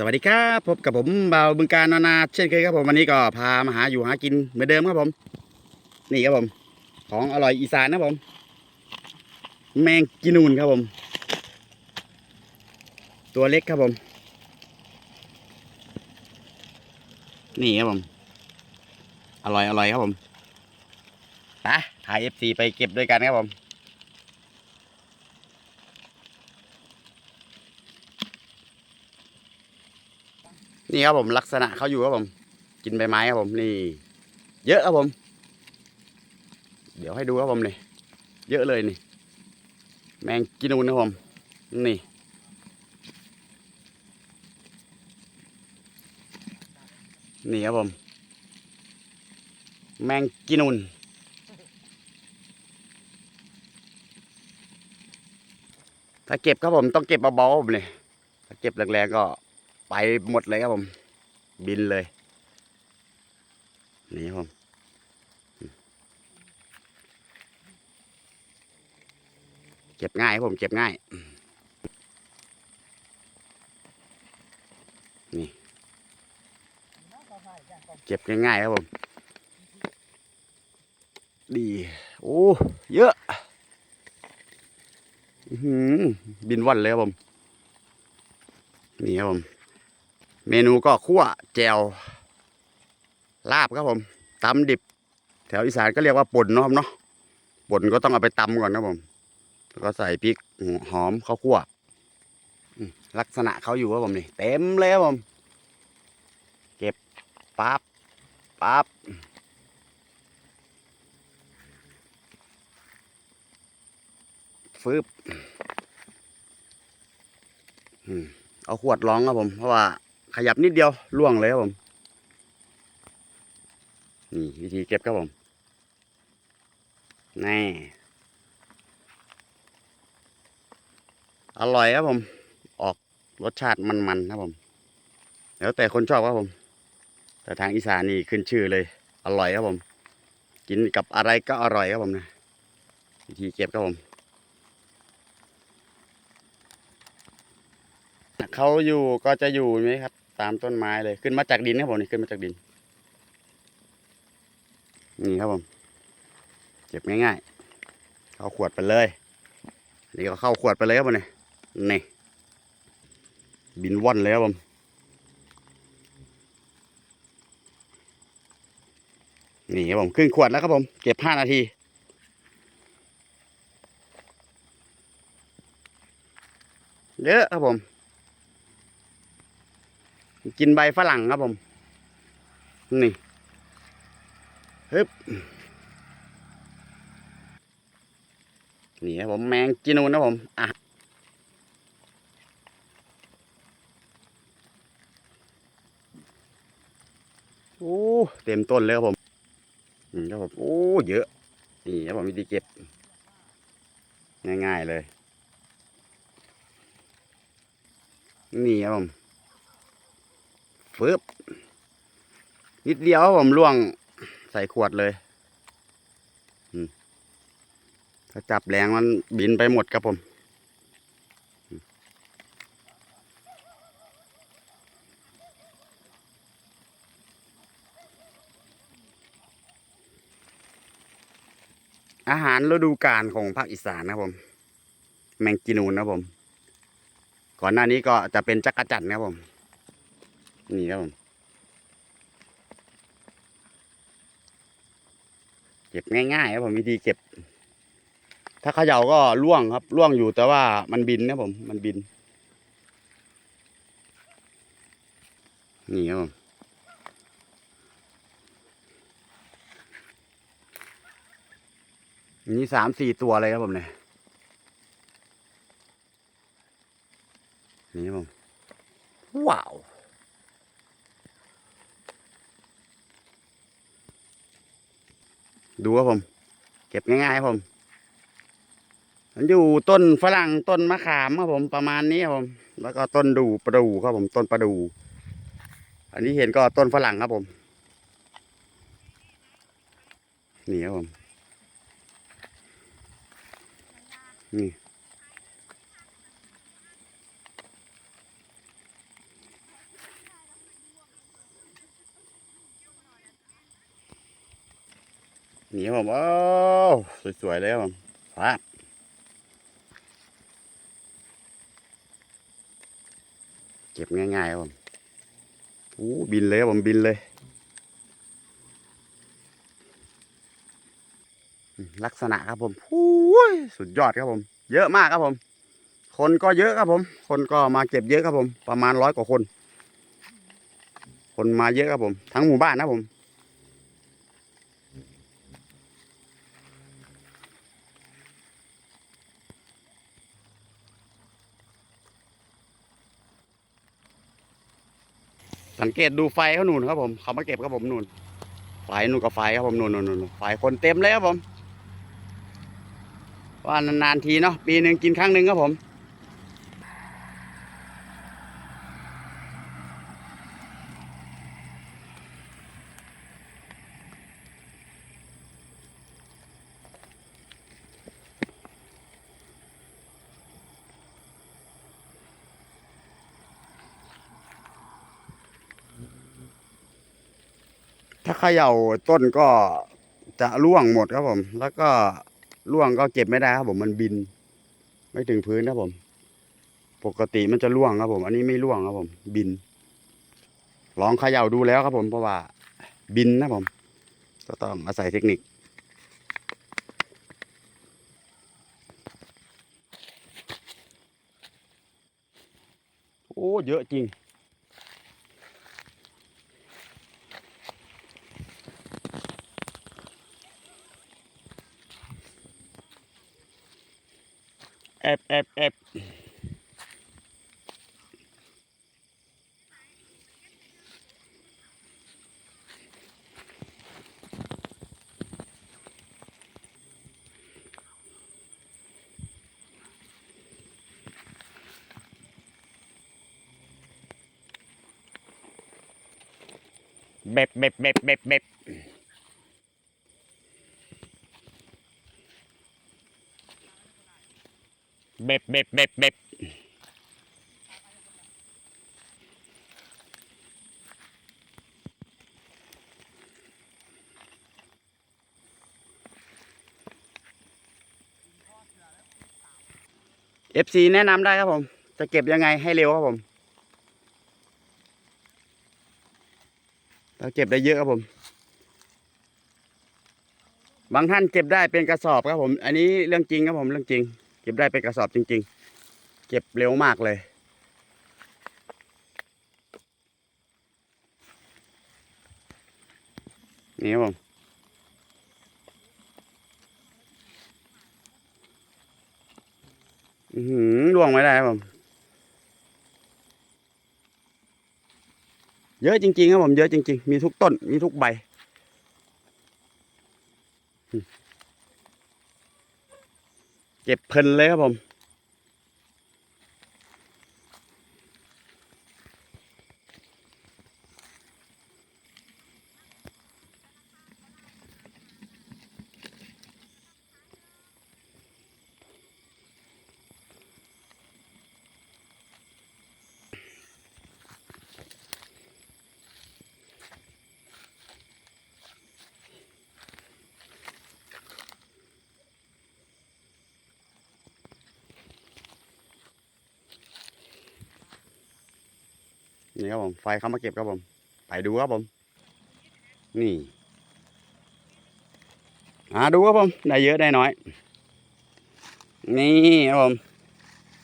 สวัสดีครับพบกับผมเบาบึงการนานาเช่นเคยครับผมวันนี้ก็พามาหาอยู่หากินเหมือนเดิมครับผม นี่ครับผม ของอร่อยอีสานนะผม แมงกินูนครับผม ตัวเล็กครับผม นี่ครับผม อร่อยอร่อยครับผมไปถ่ายเอฟซีไปเก็บด้วยกันครับผม นี่ครับผมลักษณะเขาอยู่ครับผม กินใบไม้ครับผมนี่ เยอะครับผม เดี๋ยวให้ดูครับผมนี่เยอะเลยนี่ แมงกินูนครับผมนี่ นี่ครับผม แมงกินูนถ้าเก็บครับผมต้องเก็บเบาๆครับผมนี่ถ้าเก็บแรงๆก็ ไปหมดเลยครับผม บินเลยนี่ครับผมเก็บง่ายครับผมเก็บง่าย นี่เก็บง่ายๆครับผม ดี โอ้ เยอะอืบินวันเลยครับผม นี่ครับผม เมนูก็คั่วแจวลาบครับผมตำดิบ แถวอีสานก็เรียกว่าป่นเนาะครับเนาะป่นก็ต้องเอาไปตำก่อนครับผมแล้วก็ใส่พริกหอมข้าวคั่วลักษณะเขาอยู่ครับผมนี่เต็มเลยครับผม เก็บปั๊บปั๊บฟืบเอาขวดร้องครับผม เพราะว่า ขยับนิดเดียวล่วงเลยครับผมนี่วิธีเก็บครับผมนี่อร่อยครับผม ออกรสชาติมันๆครับผม แล้วแต่คนชอบครับผม แต่ทางอีสานนี่ขึ้นชื่อเลย อร่อยครับผม กินกับอะไรก็อร่อยครับผมนะวิธีเก็บครับผมเขาอยู่ก็จะอยู่ไหมครับ ตามต้นไม้เลยขึ้นมาจากดินครับผมนี่ขึ้นมาจากดิน นี่ครับผมเก็บง่ายๆ เข้าขวดไปเลยนี่ก็เข้าขวดไปเลยครับผมนี่นี่บินว่อนเลยครับผมนี่ครับผมขึ้นขวดแล้วครับผม เก็บห้านาที เยอะครับผม กินใบฝรั่งครับผม นี่ฮึบนี่ครับผมแมงจีนูนนะผม อะ โอ้ เต็มต้นเลยครับผมนี่ครับผม โอ้ เยอะ นี่ครับผมวิธีเก็บ ง่ายๆเลย นี่ครับผม ฟึบนิดเดียวผมล่วงใส่ขวดเลยถ้าจับแรงมันบินไปหมดครับผม อาหารฤดูกาลของภาคอีสานนะผม แมงกินูนนะผม ก่อนหน้านี้ก็จะเป็นจักรจันทร์นะผม นี่ครับผมเก็บง่ายๆครับผมวิธีเก็บ ถ้าเขย่าก็ล่วงครับล่วงอยู่แต่ว่ามันบินนะผมมันบินนี่ครับผมนี่สามสี่ตัวเลยครับผมเนี่ยนี่ครับผมว้าว ดูครับผม เก็บง่ายๆครับผมมันอยู่ต้นฝรั่งต้นมะขามครับผมประมาณนี้ครับผม แล้วก็ต้นดูประดูครับผมต้นประดู อันนี้เห็นก็ต้นฝรั่งครับผมนี่ครับผมนี่ หนีผมโอ้สวยๆเลยครับผมฟ้าเก็บง่ายๆครับผมโอ้บินเลยครับผมบินเลย ลักษณะครับผมหูยสุดยอดครับผม เยอะมากครับผม คนก็เยอะครับผม คนก็มาเก็บเยอะครับผม ประมาณร้อยกว่าคน คนมาเยอะครับผม ทั้งหมู่บ้านนะผม สังเกตดูไฟเขาหนุนครับผมเขามาเก็บครับผมหนุนไฟหนุนกับไฟครับผมหนุนหนุนหนุนไฟคนเต็มเลยครับผมว่านานๆทีเนาะปีหนึ่งกินครั้งหนึ่งครับผม ถ้าเขย่าต้นก็จะร่วงหมดครับผม แล้วก็ร่วงก็เก็บไม่ได้ครับผมมันบิน ไม่ถึงพื้นครับผม ปกติมันจะร่วงครับผม อันนี้ไม่ร่วงครับผม บิน ลองเขย่าดูแล้วครับผมเพราะว่า บินนะผม ก็ต้องอาศัยเทคนิคโอ้ เยอะจริง F F F Map, map, map, map, map. เบบเบบเบบเบบเอฟซีแนะนำได้ครับผม จะเก็บยังไงให้เร็วครับผมเราเก็บได้เยอะครับผม บางท่านเก็บได้เป็นกระสอบครับผม อันนี้เรื่องจริงครับผมเรื่องจริง ก็บได้เป็นกระสอบจริง ๆ เก็บเร็วมากเลย นี่ครับผมอือหือล่วงไม่ได้ครับผม เยอะจริง ๆ ครับผม เยอะจริง ๆ มีทุกต้น มีทุกใบ เก็บเพลินเลยครับผม นี่ครับผมไฟเข้ามาเก็บครับผม ไปดูครับผม นี่อ่าดูครับผม ได้เยอะได้น้อย นี่ครับผม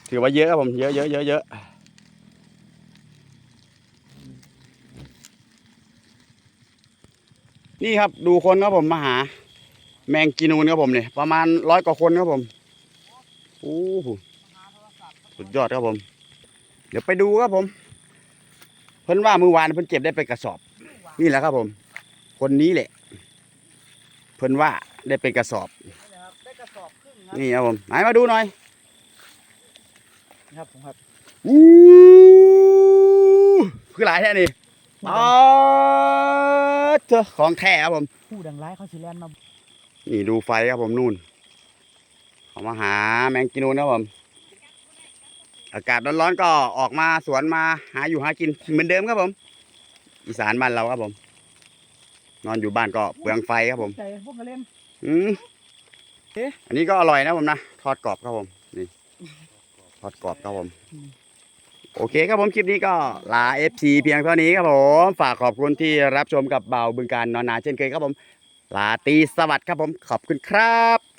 ถือว่าเยอะครับผม เยอะเยอะเยอะเยอะนี่ครับดูคนครับผมมาหา แมงกีนูนครับผมเนี่ยประมาณร้อยกว่าคนครับผมโอ้โหสุดยอดครับผม เดี๋ยวไปดูครับผม เพิ่นว่ามือวานเพิ่นเจ็บได้ไปกระสอบ นี่แหละครับผม คนนี้แหละ เพิ่นว่าได้เป็นกระสอบ ได้กระสอบครึ่งครับนี่ครับผมไหนมาดูหน่อยครับผมครับอู้คือหลายแท่นี่อ๋อเจอของแท้ครับผม ผู้ดังร้ายเขาสิแลนมา นี่ดูไฟครับผมนู่นเขามาหาแมงกินูนครับผม อากาศร้อนๆก็ออกมาสวนมาหาอยู่หากินเหมือนเดิมครับผม อีสานบ้านเราครับผม นอนอยู่บ้านก็เปลืองไฟครับผมใจพวกกระเล่นอืมเอ๊ะอันนี้ก็อร่อยนะผมนะทอดกรอบครับผมนี่ทอดกรอบครับผม โอเคครับผมคลิปนี้ก็ลา FC เพียงเท่านี้ครับผมฝากขอบคุณที่รับชมกับเบาบึงการนอนนาเช่นเคยครับผม ลาตรีสวัสดิ์ครับผมขอบคุณครับ